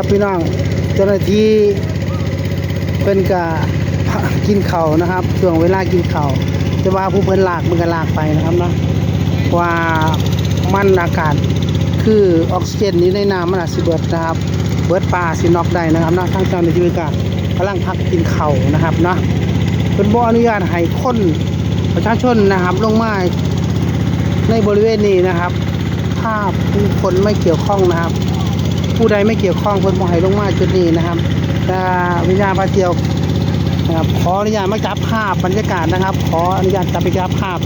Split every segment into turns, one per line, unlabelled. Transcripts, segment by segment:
ครับพี่น้องเจ้าหน้าที่เป็นกะกินเข่านะครับช่วงเวลากินเข่าจะว่าผู้เพิ่นลากมันก็ลากไปนะครับเนาะว่ามันอากาศคือออกซิเจนนี้ในน้ำมันอาจสิเบิดนะครับ เบิดปลาสินอกได้นะครับนะทั้งเจ้าหน้าที่ก็กำลังพักกินเข่านะครับเนาะเป็นบ่อนุญาตให้คนประชาชนนะครับลงมาในบริเวณนี้นะครับถ้าผู้คนไม่เกี่ยวข้องนะครับ ผู้ใดไม่เกี่ยวข้องเพิ่นบ่ให้ลงมาจุดนี้นะครับแต่วิญญาณพาเที่ยวนะครับขออนุญาตมาจับภาพบรรยากาศนะครับ ขออนุญาตจับไปจับภาพ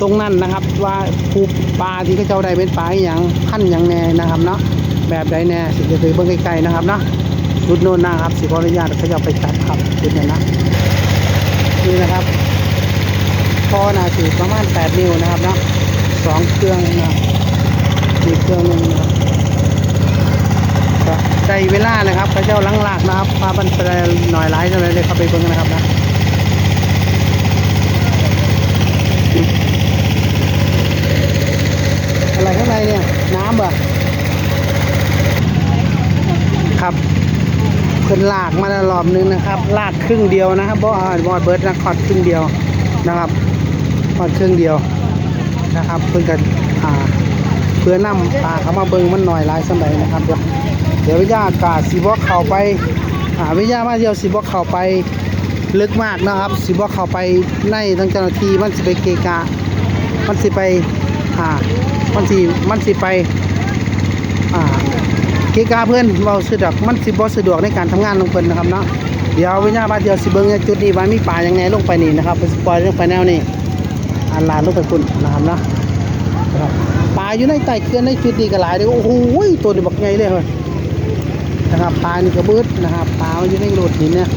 ตรงนั้นนะครับ ว่าภูปลาที่เขาเจ้าใดเป็นปลาอย่างพันอย่างแน่นะครับเนาะแบบใดแน่สิจะไปเบิ่งไกลๆนะครับเนาะจุดโน้นนะครับสิขออนุญาตเขาจ้าไปจับครับจุดนั้นนะนี่นะครับพอหนาสิประมาณ 8 นิ้วนะครับเนาะสองเครื่องนะมีเครื่องหนึงนะครับ ใจเวลานะครับพระเจ้าลังหลากนะครับพาบันไปหน่อยหลายเท่านั้นเลยครับไปเบิ่งนะครับนะอะไรข้างในเนี่ยน้ำบ่ครับเพิ่นลากมาแล้วรอบนึงนะครับ ลากครึ่งเดียวนะครับบ่อ่าบอดเบิร์ดนะคอดครึ่งเดียวนะครับคอดครึ่งเดียวนะครับ เพิ่นก็อ่าเพื่อนำปลาเขามาเบิ่งมันหน่อยหลายสันใดนะครับ เดี๋ยวเดี๋ยววิทยากาศสิบ่เข้าไปอ่าวิทยามาเดียวสิบ่เข้าไปลึกมากนะครับสิบ่เข้าไปในทางเจ้าหน้าที่มันสิไปเกะกะมันสิไปอ่ามันสิมันสิไปอ่าเกะกะเพื่อนเว้าสะดวกมันสิบ่สะดวกในการทำงานของเพิ่นนะครับเนาะเดี๋ยววิทยาณมาเดียวสิเบิ่งจุดนี้ว่ามีปลาอย่างแน่ลงไปนี่นะครับไปสปอยลงไปแนวนี้อันลานลงไปคุณนะครับเนาะครับปลาอยู่ในใต้เขื่อนในจุดนี้ก็หลายเลยโอ้โหตัวนี้บักใหญ่เลยเฮ้ย นะครับปลานี่ก็เบิดนะครับปลาอยู่ในโหลดหินเนี่ย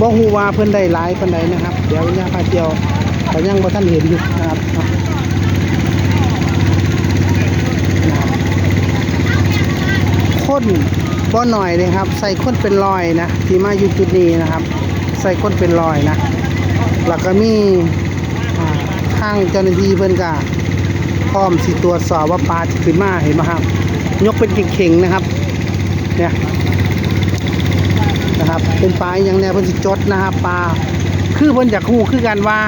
บ่ฮู้ว่าเพิ่นได้หลายปานใดนะครับ เดี๋ยวย่าพาเที่ยวก็ยังบ่ทันเห็นอยู่นะครับเนาะนะครับคนบ่หน่อยเลยครับ ใส่คนเป็นรอยนะที่มาอยู่จุดนี้นะครับ ใส่คนเป็นรอยนะแล้วก็มีอ่าทางเจ้าหน้าที่เพิ่นก็พร้อมสิตรวจสอบว่าปลาที่ขึ้นมาเห็นไหมครับ ยกเป็นเข่งๆนะครับ เนี่ยนะครับเป็นปลาอย่างแนวเพิ่นสิจดนะครับปลาคือเพิ่นอยากรู้คือกันว่า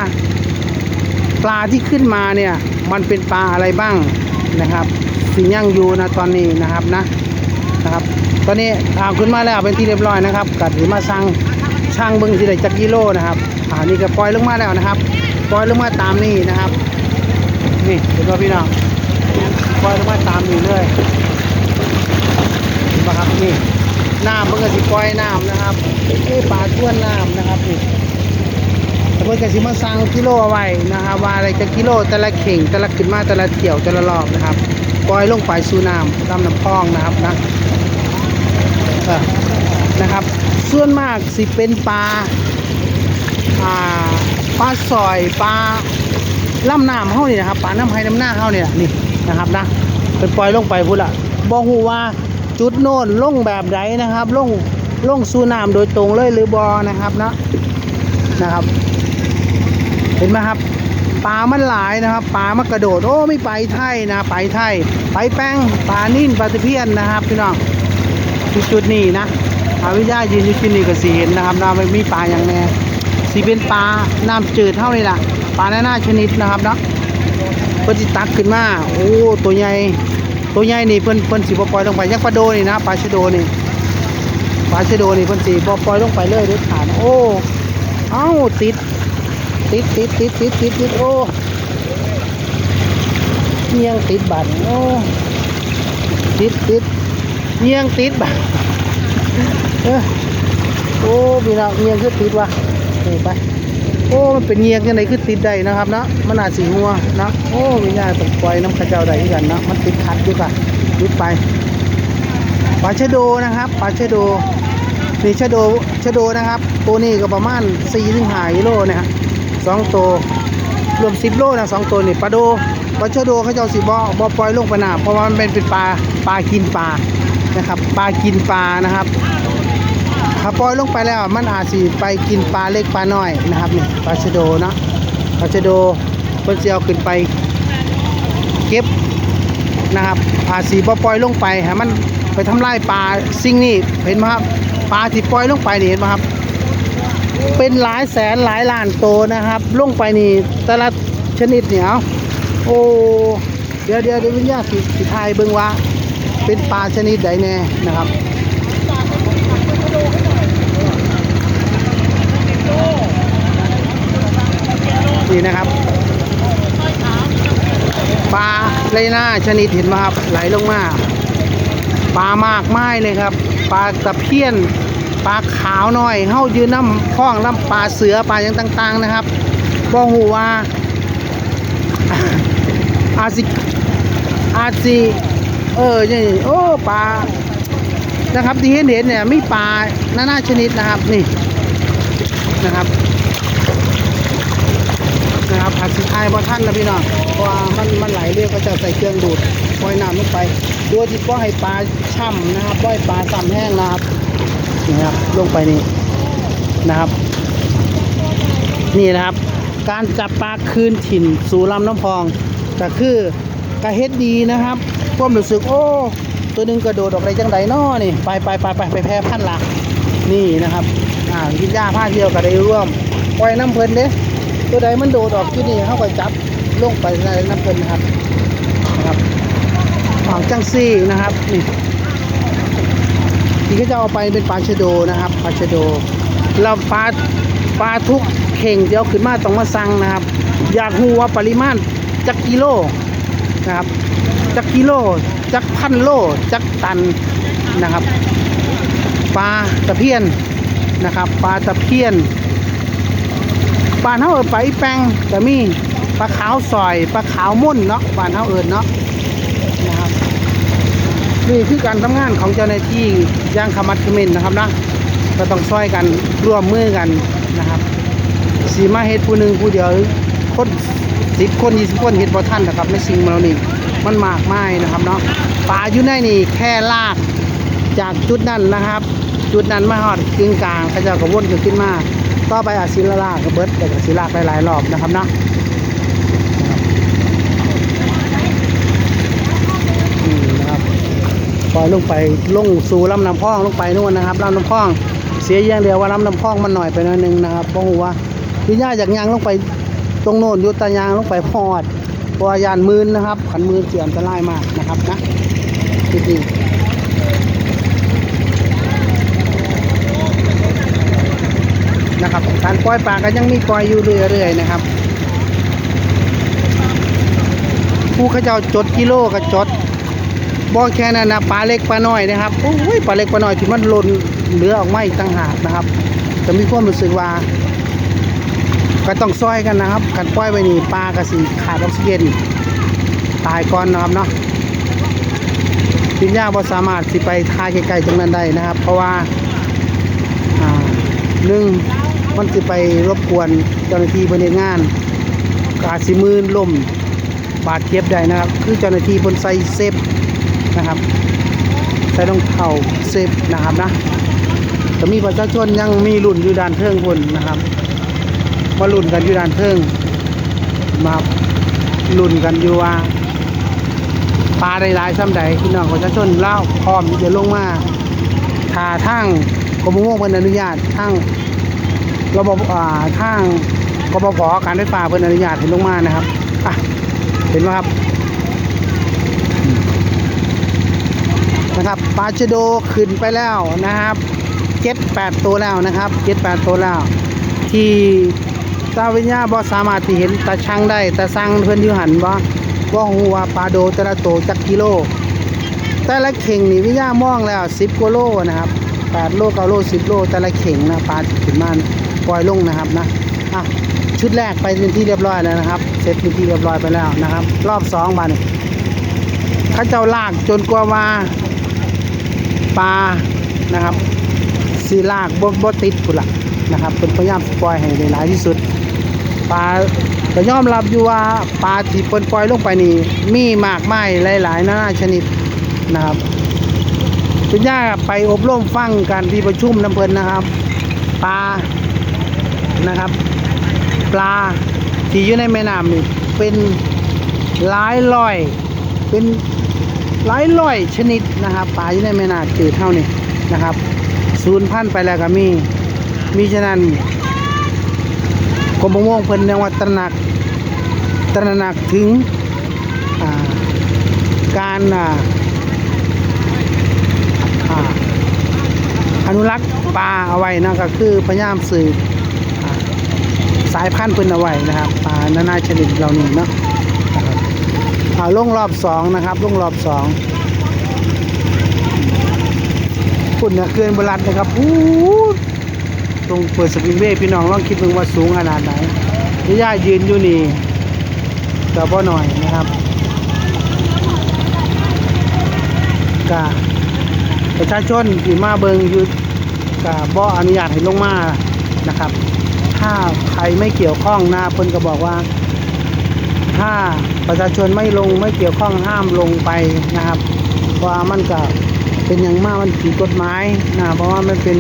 ปลาที่ขึ้นมาเนี่ยมันเป็นปลาอะไรบ้างนะครับสิย่างอยู่นะตอนนี้นะครับนะนะครับตอนนี้เอาขึ้นมาแล้วเป็นที่เรียบร้อยนะครับกัดถือมาสั่งช่างเบิ้งสิได้จักกิโลนะครับอ่านี่ก็ปล่อยลงมาแล้วนะครับปล่อยลงมาตามนี่นะครับ นี่เห็นป่ะพี่น้องปล่อยลงมาตามนี่เลย ปะครับนี่น้ำมันก็สิปล่อยน้ำนะครับเอ้ปลาท้วนน้ำนะครับนี่เพิ่นก็สิมาสั่งกิโลเอาไว้นะครับ ว่าอะไรจะกิโลแต่ละเข่งแต่ละขึ้นมาแต่ละเที่ยวแต่ละรอบนะครับปล่อยลงไปสู่น้ำลำน้ำพองนะครับนะเออนะครับ ส่วนมากสิเป็นปลาปลาสอยปลาล่ำน้ำเฮานี่นะครับป่าน้ำไห้น้ำหน้าเฮาเนี่ยนี่นะครับนะเป็นปล่อยลงไปพุ่นละบ่ฮู้ว่า จุดโน่นลงแบบใดนะครับลงลงสู่น้ำโดยตรงเลยหรือบ่นะครับนะนะครับ เห็นไหมครับปลามันหลายนะครับปลามันกระโดดโอ้ไม่ไปไทยนะไปไทยไปแป้งปลานิ่นปลาตะเพียนนะครับพี่น้องที่จุดนี้นะอาวิญญายืนอยู่ที่นี่ก็สิเห็นนะครับนะไม่มีปลาอย่างแน่สีเป็นปลาน้ำจืดเท่านี้ล่ะปลาหน้าชนิดนะครับเนาะเพิ่นสิตักขึ้นมาโอ้ตัวใหญ่ ตัวใหญ่นี่เพิ่นเพิ่นสิบ่ปล่อยลงไปยักษ์ปลาโดนี่นะปลาชะโดนี่ปลาชะโดนี่เพิ่นสิบ่ปล่อยลงไปเลยเด็ดขาดโอ้เอ้าติดติดติดติดติดติดติดโอ้เงียงติดบัตรโอ้ติดติดเงียงติดบัตรเออโอ้พี่น้องเงียงคือติดวะนี่ไป โอ้มันเป็นเงียงยังไงคือติดได้นะครับเนาะมันอาจสีหัวนะโอ้วิญญาณตกปล่อยน้ำข้าเจ้าได้กันเนาะมันติดขัดอยู่กันยุดไปปลาชะโดนะครับปลาชะโดนี่ชะโดชะโดนะครับ ตัวนี้ก็ประมาณ4ถึง5กิโลนะฮะสองตัวรวม10โลนะสองตัวนี่ปลาโดปลาชะโดเขาเจ้าสิบ่บ่ปล่อยลงไปน้ำเพราะว่ามันเป็นเป็นปลาปลากินปลานะครับ ปลากินปลานะครับ ถ้าปล่อยลงไปแล้วมันอาจสิไปกินปลาเล็กปลาน้อยนะครับนี่ปลาชะโดเนาะปลาชะโดเพิ่นสิเอาขึ้นไปเก็บนะครับอาจสิบ่ปล่อยลงไปให้มันไปทำลายปลาสิ่งนี้เห็นไหมครับปลาที่ปล่อยลงไปนี่เห็นไหมครับ เป็นหลายแสนหลายล้านโตวนะครับ ลงไปนี่แต่ละชนิดเนี่ยเอาโอ้เดี๋ยวเดี๋ยวเดี๋ยววิญญาณสิสิทายเบิ่งว่า เป็นปลาชนิดใดแน่นะครับ นี่นะครับ ปลาไรหน้าชนิดเห็นไหมครับ ไหลลงมา ปลามากไม้เลยครับ ปลาตะเพียน ปลาขาวหน่อยเฮายืนน้ำคล้องน้ำปลาเสือปลาอย่างต่าง ๆ นะครับบ่หูว่าอาจสิอาจสิเออนี่โอ้ปลานะครับที่เห็นเห็นเนี่ยมีปลาหนานาชนิดนะครับนี่นะครับ อาจสิทายบ่ท่านนะพี่น้องเพราะว่ามันมันไหลเรียกก็จะใส่เครื่องดูดปล่อยน้ำลงไปโดยที่บ่ให้ปลาช่ำนะครับบ่ให้ปลาซ้ำแห้งนะครับนี่ครับลงไปนี่นะครับ นี่นะครับ การจับปลาคืนถิ่นสู่ลำน้ำพองก็คือกระเฮ็ดดีนะครับความรู้สึกโอ้ตัวนึงกระโดดออกไปจังไดน้อนี่ไปไปไปไปไปแพ้พันละนี่นะครับอ่ากินยาผ้าเที่ยวก็ได้ร่วมปล่อยน้ำเพลินเด้ ตัวใดมันโดดออกที่นี่เขาก็จับลงไปในน้ำเพลินนะครับนะครับฝั่งจังซี่นะครับนี่ที่เขาจะเอาไปเป็นปลาชะโดนะครับปลาชะโดแล้วปลาปลาทุกเข่งที่เอาขึ้นมาต้องมาสั่งนะครับ อยากรู้ว่าปริมาณจักกิโลนะครับจักกิโลจักพันโลจักตันนะครับ ปลาตะเพียนนะครับ ปลาตะเพียน ปลาเท่าเอิญปลาอีแปงแต่มีปลาขาวซอยปลาขาวมุ่นเนาะปลาเท่าเอิญเนาะนะครับนี่คือการทำงานของเจ้าหน้าที่ย่างขมัดเขม้นนะครับนะก็ต้องช่วยกันร่วมมือกันนะครับสีมาเฮ็ดผู้หนึ่งผู้เดียวคนสิบคนยี่สิบคนเฮ็ดบ่ทันนะครับในสิ่งเหล่านี้มันมากมายนะครับเนาะป่าอยู่ในนี่แค่ลากจากจุดนั้นนะครับ จุดนั้นมาฮอดกึ่งกลางเขาเจ้าก็วนขึ้นมา ต่อไปอาศิลลากก็เบิดแต่ก็สิลากหลายๆรอบนะครับเนาะนี่นะครับปล่อยลงไปลงสู่ลำน้ำพองลงไปนู่นนะครับลำน้ำพอง เสียอย่างเดียวว่าลำน้ำพองมันหน่อยไปน่อยหนึงนะครับเพราะว่าพี่ย่าอยากยางลงไปตรงโน้นยุตายางลงไปพอดเพราะว่ายานมืนนะครับขันมืนเสียอันตรายมากนะครับนะจริงๆ นะครับการปล่อยปลาก็ยังมีปล่อยอยู่เรื่อยๆนะครับ ผู้เขาเจ้าจดกิโลก็จดบ่แค่นั้นนะปลาเล็กปลาน้อยนะครับโอ้ยปลาเล็กปลาน้อยที่มันหล่นเหลือออกมาอีกต่างหากนะครับจะมีความรู้สึกว่าก็ต้องซอยกันนะครับกันปล่อยไว้นี่ปลาก็สิขาดออกซิเจนตายก่อนนะครับเนาะปิญญาบ่สามารถสิไปทายไกลๆตรงนั้นได้นะครับ เพราะว่าหนึ่ง มันสิไปรบกวนเจ้าหน้าที่บริเวณงานกาสิมืนล่มบาดเจ็บได้นะครับ คือเจ้าหน้าที่บนใส่เซฟนะครับใส่รองเท้าเซฟนะครับนะแต่มีประชาชนยังมีรุ่นอยู่ด้านเทิงคนนะครับมารุ่นกันอยู่ด้านเทิงมารุ่นกันอยู่ว่าปลาได้หลายซ้ำใดพี่น้องประชาชนเล่าพร้อมจะลงมาทาทางกรมวงเพิ่นอนุญาตทาง ระบบอ่าทางกบพการไฟฟ้าเพิ่อนอนุญาตให้ลงมานะครับอะเห็นไหมครับนะครับปลาชะโดขึ้นไปแล้วนะครับเจ็ดแปดตัวแล้วนะครับเจ็ดแปดตัวแล้ว ที่ตาวิญญาบ่สามารถที่เห็นตาช่างได้ตาสั่งเพื่อนยูหันบ่ว่าหัวปลาโดแต่ละตัวจักกิโล แต่ละเข่งนี่วิญญามองแล้วสิบกว่าโลนะครับแปดโลเก้าโลสิบโลแต่ละเข่งนะปลาที่ขึ้นมา ปล่อยลงนะครับนะอะชุดแรกไปเป็นที่เรียบร้อยแล้วนะครับ เสร็จเป็นที่เรียบร้อยไปแล้วนะครับ รอบสองบาทนี่เขาเจ้าลากจนกว่าว่าปลานะครับสีลากบ่บ่ติดพุ่นละนะครับเป็นพยายามปล่อยให้ได้หลายที่สุดปลาก็ยอมรับอยู่ว่าปลาที่เปิ้นปล่อยลงไปนี่มีมากไมายหลายๆนานาชนิดนะครับคุณย่าไปอบรมฟังการที่ประชุมน้ำเพิ่นนะครับ ปลา นะครับ ปลาที่อยู่ในแม่น้ำนี่เป็นหลายร้อย เป็นหลายร้อยชนิดนะครับปลาอยู่ในแม่นาจืดเท่านี้นะครับศูนย์พันไปแล้วก็มีมีฉะนั้นกรมประมงเพิ่นยังว่าตระหนักตระหนักถึงาการอนุรักษ์ปลาเอาไว้นะก็คือพยายามสืบ สายพันธุ์พิ่นเอาไว้นะครับปลานานาชนิดเหล่านี้เนาะนะครับเอาลงรอบสองนะครับลงรอบสองคุณเนี่ยเกินบรัดนะครับอู้ตรงเปิดสปริงเวย์พี่น้องลองคิดดูว่าสูงขนาดไหนนี่ย่ายืนอยู่นี่ก็บ่อหน่อยนะครับกะประชาชนที่มาเบิงอยู่กะบ่อนุญาตให้ลงมานะครับ ถ้าใครไม่เกี่ยวข้องนะเพิ่นก็บอกว่า ถ้าประชาชนไม่ลงไม่เกี่ยวข้องห้ามลงไปนะครับ เพราะมันก็เป็นอย่างมากมันผิดกฎหมายนะเพราะว่ามันเป็น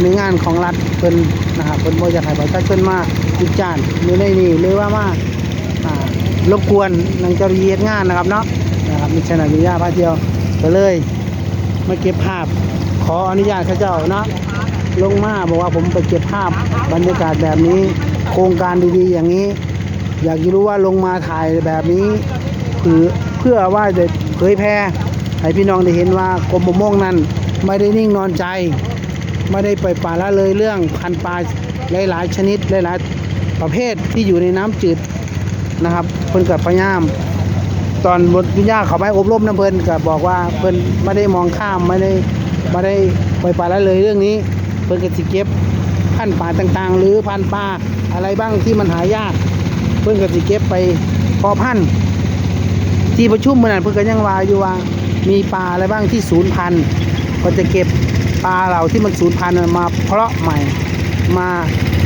หน่วยงานของรัฐเพิ่นนะครับเพิ่นบ่อยากให้ประชาชนมาวิจารณ์หรือในนี่หรือว่ามาอ่ารบกวนนางเจ้าหน้าที่เฮ็ดงานนะครับเนาะนะครับมีชนะอนุญาตพาเที่ยวก็เลยมาเก็บภาพขออนุญาตข้าเจ้าเนาะ ลงมาบอกว่าผมไปเก็บภาพบรรยากาศแบบนี้ โครงการดีๆ อย่างนี้ อยากจะรู้ว่าลงมาถ่ายแบบนี้คือเพื่อว่าจะเผยแพร่ให้พี่น้องได้เห็นว่ากรมประมงนั้นไม่ได้นิ่งนอนใจ ไม่ได้ปล่อยปละละเลยเรื่องพันปลาหลายๆ ชนิดหลายๆ ประเภทที่อยู่ในน้ำจืดนะครับเพิ่นกับพยายามตอนบทวิญญาเขาไปอบรมน้ำเพลินก็บอกว่าเพลินไม่ได้มองข้ามไม่ได้ไม่ได้ปล่อยปละละเลยเรื่องนี้ เพิ่นก็สิเก็บพันธุ์ป่าต่างๆ หรือพันธุ์ปลาอะไรบ้างที่มันหายาก เพิ่นก็สิเก็บไปพอพันธุ์ที่ประชุมเมื่อนั้นเพิ่นก็ยังว่าอยู่ว่ามีปลาอะไรบ้างที่ศูนย์พันธุ์ก็จะเก็บปลาเหล่าที่มันศูนย์พันธุ์มาเพาะใหม่ มา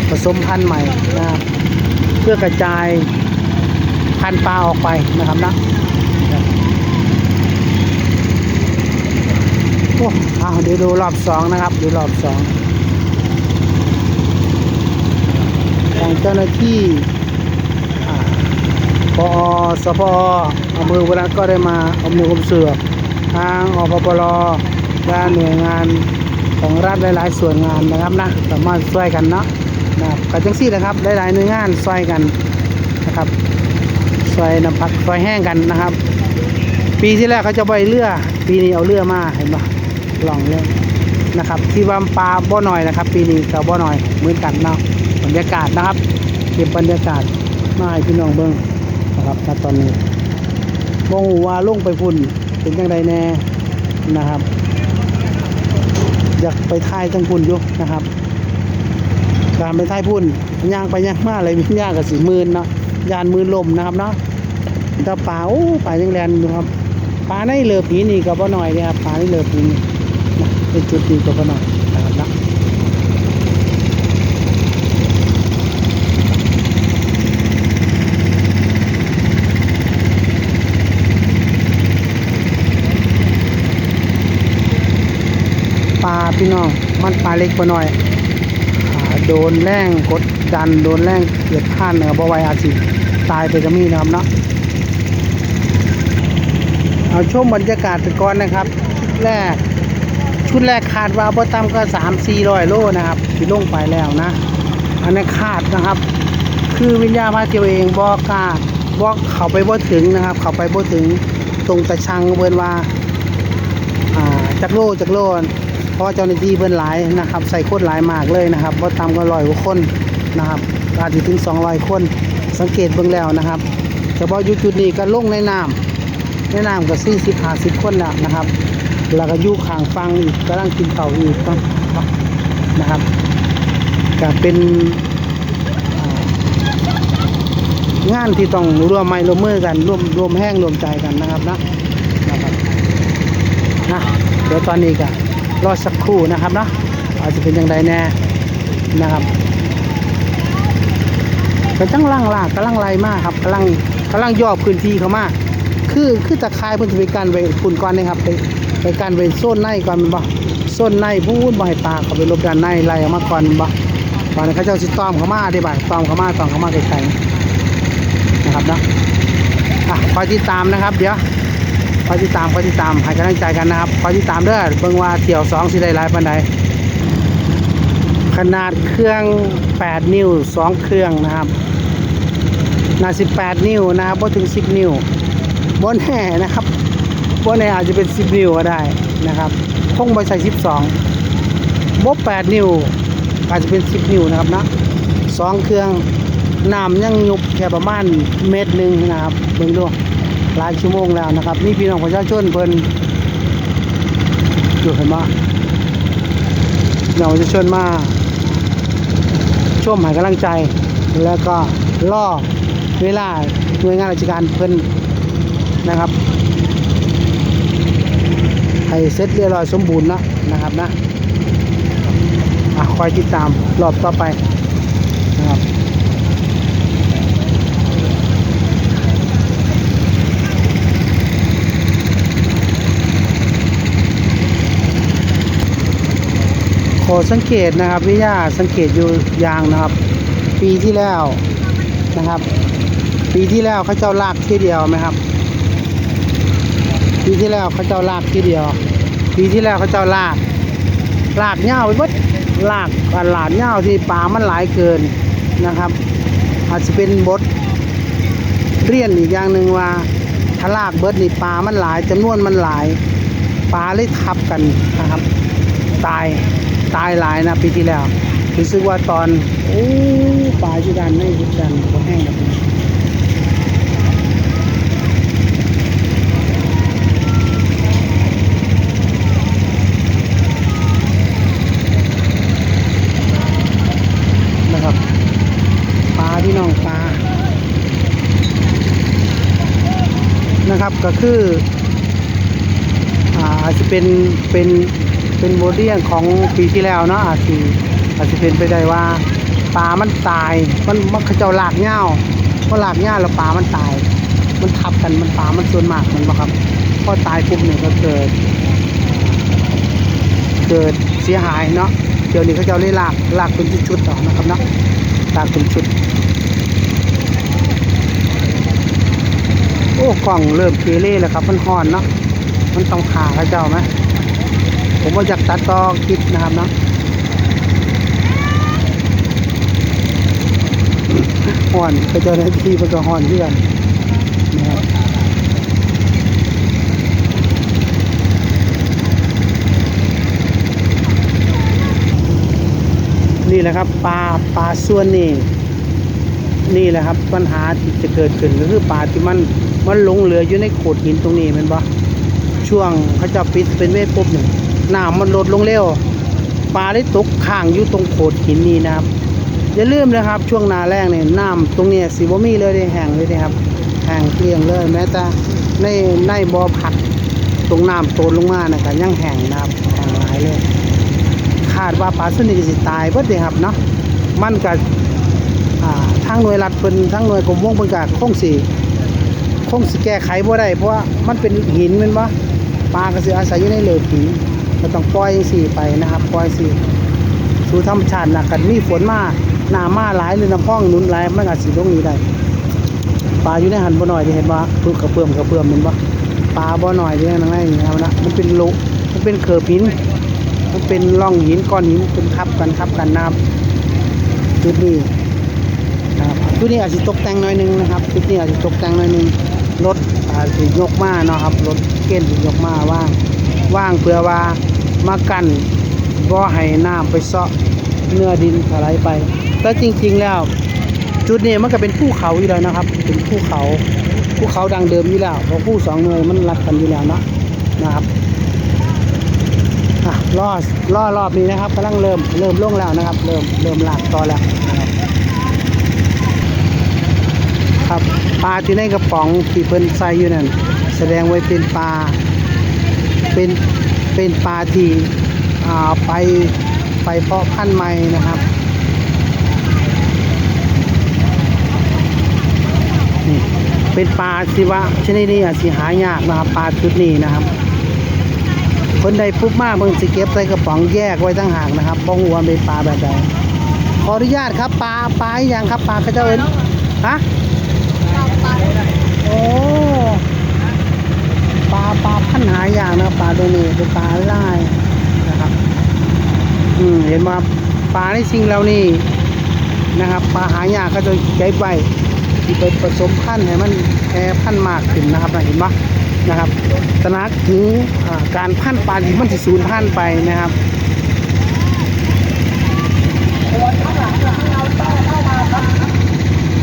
ผสมพันธุ์ใหม่นะเพื่อกระจายพันปลาออกไปนะครับนะโอ้เอาเดี๋ยวดูรอบสองนะครับดูรอบสองทาง เจ้าหน้าที่ปอสพอำเภอวรัตก็ได้มาอำนวยความสะดวกทางอปปรและหน่วยงานของรัฐหลาย ๆ ส่วนงานนะครับนะสามารถช่วยกันเนาะนะกับกับจังซี่นะครับหลายๆหน่วยงานช่วยกันนะครับซอยน้ำพักซอยแห้งกันนะครับ ปีที่แล้วเขาจะไปเรือ ปีนี้เอาเรือมาเห็นปะลองเลยนะครับ ที่ว่าปลาบ่อหน่อยนะครับ ปีนี้กับบ่อหน่อยเหมือนกันเนาะ บรรยากาศนะครับ เก็บบรรยากาศมาให้พี่น้องเบิ้งนะครับณตอนนี้บ่งว่าลงไปพุ่นเป็นยังไงแน่นะครับ อยากไปท่ายจังพุ่นอยู่นะครับ การไปท่ายพุ่นย่างไปย่างมาอะไรมีย่างกับสีมืนเนาะยานมือลมนะครับเนาะต่ป่าโอ้ป่ายังแลนอยู่ครับป่าในเลือผีนี่ก็บ่หน่อยเลยครับป่าในเลือผีนี่เป็นจุดดีก็บ่หน่อยนะครับเนาะปลา พี่น้อง มันปลาเล็กกว่าหน่อยโดนแรงกดดันโดนแรงเกียดข้านนะครับเพราะไวอาจสิตายไปก็มีนะครับเนาะเอาชมบรรยากาศไปก่อนนะครับชุดแรกชุดแรกคาดว่าบ่ต่ำก็สามสี่ร้อยโลนะครับที่ลงไปแล้วนะ อันนี้นคาดนะครับ คือวิญญาณพาเจียวเองบอกกาบอกเขาไปบ่ถึงนะครับ เขาไปบ่ถึงตรงตะชังเบิ่นว่า อ่าจักโลจักโล ราะเจ้าหน้าที่เพิ่นหลายนะครับ ใส่โคตรหลายมากเลยนะครับว่าต่ำก็ร้อยกว่าคนนะครับอาจจะถึง 200 คน สังเกตเบิ่งแล้วนะครับเฉพาะอยู่จุดนี้ก็ลงในน้ำในน้ำก็40 50คนแล้วนะครับ แล้วก็อยู่ข้างฟังอีกกำลังกินข้าอีกก็นะครับก็เป็นงานที่ต้องร่วมไม้ร่วมมือกันร่วมร่วมแห้งร่วมใจกันนะครับนะนะครับนะเดี๋ยวตอนนี้ก็ รอสักครู่นะครับเนาะอาจจะเป็นอย่างไรแน่นะครับก็นตั้งล่างลากกำลังไล่มากครับกำลังกำลังย่อพื้นที่เขามากคือคือตะคายเพิ่นจะไปกันไว้ปุ่นก่อนนะครับไปไปกันไว้โซนในก่อนมันบ่โซนในพูดบ่ให้ปลาเขาไปลบด้านในไล่ออกมาก่อนบ่ตอนนี้เขาเจ้าสิตอมเขามาได้บ่ตอมเขามาตอมเขามาไกลๆนะครับเนาะอะคอยติดตามนะครับ เดี๋ยว อยติดตามคอยติดตามให้กำลังใจกันนะครับคอยติดตามเด้อเบิ่งว่าเที่ยวสองสิได้หลายปานใดขนาดเครื่อง 8 นิ้ว 2 เครื่องนะครับน่า18 นิ้วนะครับบ่ถึง 10 นิ้วบ่แน่นะครับบ่แน่อาจจะเป็น 10 นิ้วก็ได้นะครับคงบ่ใช่12บ่8นิ้วอาจจะเป็น 10 นิ้วนะครับนะสองเครื่องน้ำยังยุบแค่ประมาณเมตรหนึงนะครับเบิ่งดู หลายชั่วโมงแล้วนะครับนี่พี่น้องประชาชนเพิ่นอยู่เห็นบ่พี่น้องประชาชนมาชมให้กำลังใจ แล้วก็ล่อเวลาหน่วยงานราชการเพิ่นนะครับให้เสร็จเรียบร้อยสมบูรณ์นะนะครับนะอะคอยติดตามรอบต่อไปนะครับ ขอสังเกตนะครับวิยาสังเกตอยู่ย่างนะครับ ปีที่แล้วนะครับ ปีที่แล้วเขาเจ้าลากที่เดียวไหมครับ ปีที่แล้วเขาเจ้าลากที่เดียว ปีที่แล้วเขาเจ้าลากลากเหย้าไปบดลากอันหลาดเหย้าที่ปลามันหลายเกินนะครับ อาจจะเป็นบทเรียนอีกอย่างหนึ่งว่าถ้าลากเบิดนี่ปลามันหลายจำนวนมันหลายปลาเลยทับกันนะครับ ตาย ตายหลายนะปีที่แล้วรู้สึกว่าตอนโอ้ปลาอยู่ด้านในยุดันก็แห้งแบบนี้นะครับปลาพี่น้องปลานะครับก็คืออ่าอาจจะเป็นเป็น เป็นโมเดียนของปีที่แล้วเนาะอาจจะอาจจะเป็นไปได้ว่าปลามันตาย มันมันเขาเจ้าลากเงาเพราะหลากเงาแล้วปลามันตาย มันทับกันมันปลามันส่วนมากมันบ่ครับพอตายปุ๊บเนี่ยก็เกิด เกิดเสียหายเนาะเดี๋ยวนี้เขาเจ้าเลยหลากหลากเป็นชุดๆต่อนะครับเนาะหลากเป็นชุดโอ้กล่องเริ่มเกเรแล้วครับ มันห่อนเนาะมันต้องขาเขาเจ้าไหม ผมว่าอยากตัดต่อคลิปนะครับเนาะห่อนก็เจ้าหน้าที่มันก็ห่อนเพื่อนนะครับนี่แหละครับปลาปลาส่วนนี่นี่แหละครับปัญหาที่จะเกิดขึ้นก็คือปลาที่มันมันหลงเหลืออยู่ในโขดหินตรงนี้แมันบ่ช่วงเขาจะปิดเป็นเวทปุ๊บหนึ่ง น้ำมันลดลงเร็วปลาได้ตกข้างอยู่ตรงโขดหินนี้นะครับอย่าลืมนะครับ ช่วงนาแรงเนี่ยน้ำตรงนี้สีบ่มีเลยได้แห้งเลยนะครับแห้งเกลี้ยงเลยแม้แต่ในในบ่อผักตรงน้ำโตนลงมานะครับยังแห้งนะครับแห้งหลายเลย คาดว่าปลาสนนี้จะสิตายเบิดเลยครับเนาะมันกับทางหน่วยรัฐเป็นทางหน่วยกรมวงเพิ่นก็คงสิคงสิแก้ไขบ่ได้เพราะว่ามันเป็นหินมันบ่ปลาก็สิอาศัยอยู่ในเหลวหิน ก็ต้องปล่อยจังซี่ไปนะครับปล่อยสิสู่ธรรมชาตินะกันมีฝนมาหนามาหลายหรือน้ำพ้องนุนหลายมันอาจสิลงนี้ได้ปลาอยู่ในหันบ่หน้อยที่เห็นบ่าปึ๊กกระเพื่อมกระเพื่อมแมันบ่าปลาบ่หน้อยที่นั่นไงเอานะมันเป็นโลมันเป็นเขือบหินมันเป็นร่องหินก้อนหินเป็นทับกันทับกันนะครับจุดนี้ครับชุดนี้อาจจะตกแต่งหน่อยหนึงนะครับชุดนี้อาจจะตกแต่งหน่อยหนึงรถอาจจะยกมาเนาะครับรถเกณฑ์ยกมาว่างว่างเพื่อว่า มากันบ่อให้น้ำไปเซาะเนื้อดินอะไรไป แต่จริง ๆ แล้ว จุดนี้มันก็เป็นภูเขาอยู่แล้วนะครับ เป็นภูเขาภูเขาดังเดิมอยู่แล้วเพราะภูสองเนินมันรัดกันอยู่แล้วนะนะครับอะรอรอรอบนี้นะครับกำลังเริ่มเริ่มลงแล้วนะครับ เริ่มเริ่มลากต่อแล้วนะครับครับปลาที่ในกระป๋องที่เพิ่นใส่อยู่นั่นแสดงไว้เป็นปลาเป็น เป็นปลาที่อ่าไปไปเพาะพันธุ์ใหม่นะครับนี่เป็นปลาสิวะชนิดนี้อาจสิหายากนะครับปลาชุดนี้นะครับ คนใดปุ๊บมากเพิ่นสิเก็บใส่กระป๋องแยกไว้ตั้งหากนะครับบ่ฮู้ว่าเป็นปลาแบบใดขออนุญาตครับปลาปลาอีหยังครับปลากระเจ้าเอิ้นฮะโอ้ ปลาปลาพันหายากนะปลาตัวนี้เป็นปลาลายนะครับอืมเห็นว่าปลาในสิ่งเหล่านี้นะครับปลาหายากก็จะใจไว้ที่ไปผสมพันธุ์ให้มันแพร่พันธุ์มากขึ้นนะครับนะเห็นปะนะครับตระหนักถึงการพันธุ์ปลาที่มันที่สูญพันธุ์ไปนะครับ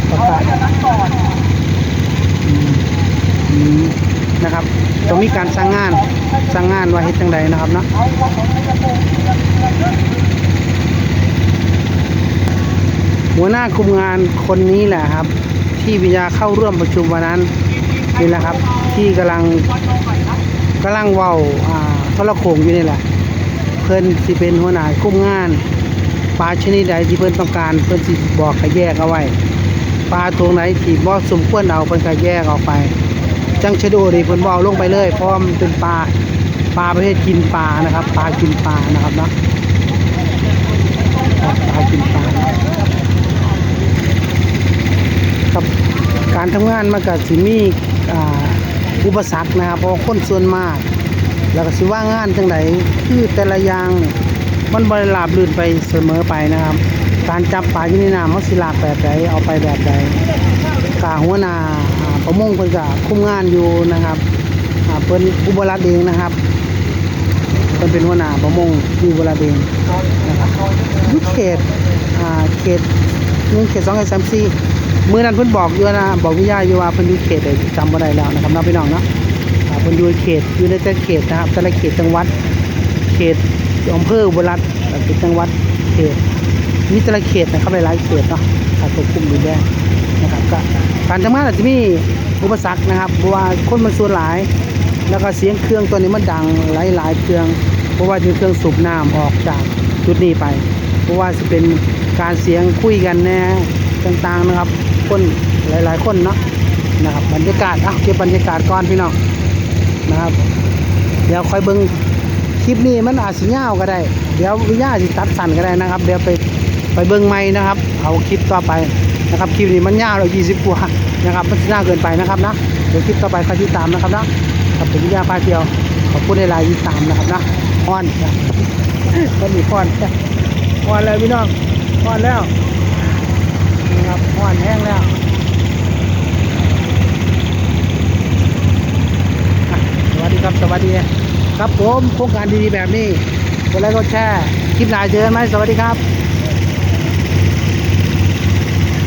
ประกาศอืมอืม นะครับต้องมีการสร้างงานสร้างงานไว้เฮ็ดจังใดนะครับเนาะหัวหน้าคุมงานคนนี้แหละครับ ที่วิญญาเข้าร่วมประชุมวันนั้นนี่แหละครับ ที่กำลังกำลังเว้าอ่าทรโขงอยู่นี่แหละ เพิ่นสิเป็นหัวหน้าคุมงานปลาชนิดใดที่เพิ่นต้องการเพิ่นสิบอกให้แยกเอาไว้ปลาตัวไหนที่เหมาะสมควรเอาเพิ่นก็แยกออกไป จังชะโดนี่เพิ่นบ่เอาลงไปเลยเพราะมันเป็นปลาปลาประเภทกินปลานะครับ ปลากินปลานะครับนะปลากินปลากับการทำงานมันก็สิมีอ่าอุปสรรคนะครับเพราะคนส่วนมาก แล้วก็สิว่างานจังไดคือแต่ละอย่างมันบริลาบลื่นไปเสมอไปนะครับ การจับปลาอยู่ในน้ำมันสิลากแบบใดเอาไปแบบใดกาหัวนา ประมงเพิ่นก็คุ้มงานอยู่นะครับเพิ่นอุบลรัตเองนะครับเพิ่นเป็นหัวหน้าประมงอยู่อุบลรัตเองนะครับยุเขตเขตหนึ่งเขตสองเขตสามสี่มื่อนั้นเพิ่นบอกอยู่นะบอกวิทยาอยู่ว่าเพิ่นอยู่เขตจำบ่ได้แล้วนะครับน้องพี่น้องเนาะเพิ่นอยู่เขตอยู่ในแต่เขตนะครับแต่ละเขตจังหวัด เขตอำเภออุบลรัตน์แล้วก็จังหวัดเขตมีแต่ละเขตนะครับหลายๆเขตเนาะกาควบคุมดูแล นะครับก็การทำงานอาจจะมีอุปสรรคนะครับเพราะว่าคนมันส่วนหลาย แล้วก็เสียงเครื่องตัวนี้มันดังหลายๆเครื่อง เพราะว่าเป็นเครื่องสูบน้ำออกจากจุดนี้ไป เพราะว่าจะเป็นการเสียงคุยกันแน่ต่างๆนะครับ คนหลาย ๆ คนเนาะนะครับบรรยากาศอะเก็บบรรยากาศก่อนพี่น้องนะครับ เดี๋ยวคอยเบิ้งคลิปนี้มันอาจสิยาวก็ได้ เดี๋ยววิญญาสิตัดสั้นก็ได้นะครับ เดี๋ยวไปไปเบิ้งใหม่นะครับ เอาคลิปต่อไป นะครับคลิปนี้มันยาวเลยยี่สิบกว่านะครับมันสิยาวเกินไปนะครับนะเดี๋ยวคลิปต่อไปค่อยติดตามนะครับนะครับผมวิญญาพาเที่ยวขอบคุณในไลน์ที่ตามนะครับนะอ้อนนะมันมีอ้อนอ้อนแล้วพี่น้องอ้อนแล้วนะครับอ้อนแห้งแล้วสวัสดีครับสวัสดีครับผมโครงการดีๆแบบนี้กดไลค์กดแชร์คลิปหนเจอไหมสวัสดีครับ